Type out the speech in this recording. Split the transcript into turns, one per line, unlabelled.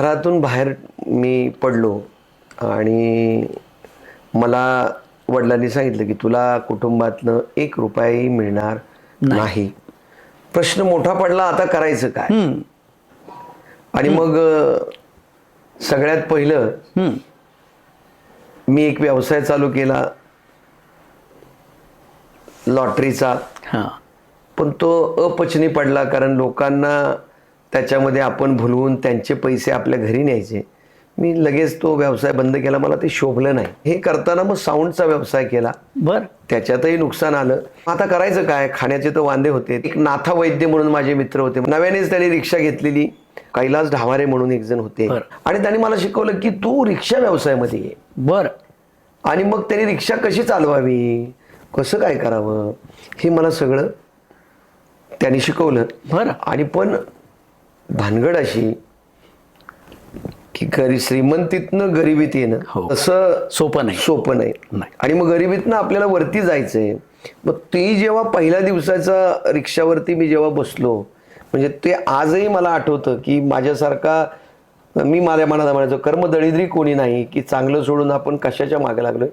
घरातून बाहेर मी पडलो आणि मला वडिलांनी सांगितलं की तुला कुटुंबातनं एक रुपयाही मिळणार नाही. प्रश्न मोठा पडला आता करायचं काय? आणि मग सगळ्यात पहिलं. मी एक व्यवसाय चालू केला. लॉटरीचा. पण तो अपचनी पडला कारण लोकांना त्याच्यामध्ये आपण भुलवून त्यांचे पैसे आपल्या घरी न्यायचे. मी लगेच तो व्यवसाय बंद केला मला ते शोभलं नाही. हे करताना मग साऊंडचा व्यवसाय केला.
बर.
त्याच्यातही नुकसान आलं. आता करायचं काय? खाण्याचे तर वांदे होते. एक नाथा वैद्य म्हणून माझे मित्र होते. नव्यानेच त्यांनी रिक्षा घेतलेली. कैलास ढावारे म्हणून एक जण होते. आणि त्यांनी मला शिकवलं की तू रिक्षा व्यवसायामध्ये ये.
बर.
आणि मग त्यांनी रिक्षा कशी चालवावी? कसं काय करावं? हे मला सगळं त्यांनी शिकवलं.
बर.
आणि पण भानगड अशी की गरी श्रीमंतीतनं गरिबीत येणं.
हो.
तसं
सोपं नाही.
सोपं नाही.
नाही.
आणि मग गरिबीतनं आपल्याला वरती जायचंय. मग ती जेव्हा पहिल्या दिवसाचा रिक्षावरती मी जेव्हा बसलो म्हणजे ते आजही मला आठवतं की माझ्यासारखा मी माझ्या मनाला म्हणायचो कर्म दळिद्री कोणी नाही की चांगलं सोडून आपण कशाच्या मागे लागलोय?